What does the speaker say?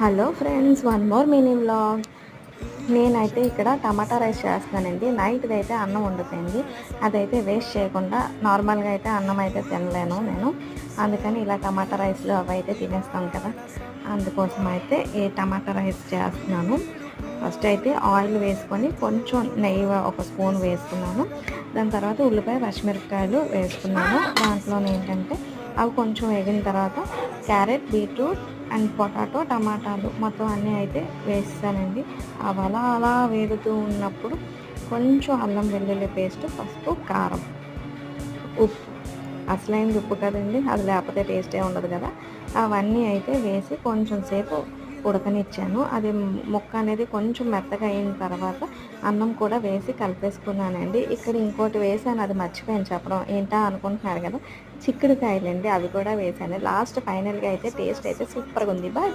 Hello friends one more mini vlog. నేనైతే ఇక్కడ టమాటా rice చేస్తానండి నైట్ది అయితే అన్నం వండుతుంది. అదైతే వేస్ట్ చేయకుండా నార్మల్గా అయితే అన్నం అయితే తినలేను నేను. అందుకని ఇలా టమాటా రైస్లు అవి అయితే తినేస్తాం కదా. అందుకోసం అయితే ఈ టమాటా రైస్ చేస్తున్నాను. ఫస్ట్ అయితే ఆయిల్ వేసుకొని కొంచెం నెయ్యి ఒక స్పూన్ వేసుకున్నాను. దాని తర్వాత ఉల్లిపాయ పచ్చిమిరపకాయలు వేసుకున్నాను. దాంట్లో ఏంటంటే అవి కొంచెం వేగిన తర్వాత క్యారెట్ బీట్రూట్ అండ్ పొటాటో టమాటాలు మొత్తం అన్నీ అయితే వేస్తానండి. అవి అలా అలా వేగుతూ ఉన్నప్పుడు కొంచెం అల్లం వెల్లుల్లి పేస్ట్ పసుపు కారం ఉప్పు. అసలైంది ఉప్పు కదండి అది లేకపోతే టేస్టే ఉండదు కదా. అవన్నీ అయితే వేసి కొంచెం సేపు ఉడకనిచ్చాను. అది ముక్క అనేది కొంచెం మెత్తగా అయిన తర్వాత అన్నం కూడా వేసి కలిపేసుకున్నానండి. ఇక్కడ ఇంకోటి వేసాను అది మర్చిపోయాను చెప్పడం. ఏంటా అనుకుంటున్నారు కదా చిక్కుడుకాయలండి అవి కూడా వేసాను. లాస్ట్ ఫైనల్గా అయితే టేస్ట్ అయితే సూపర్గా ఉంది. బాయ్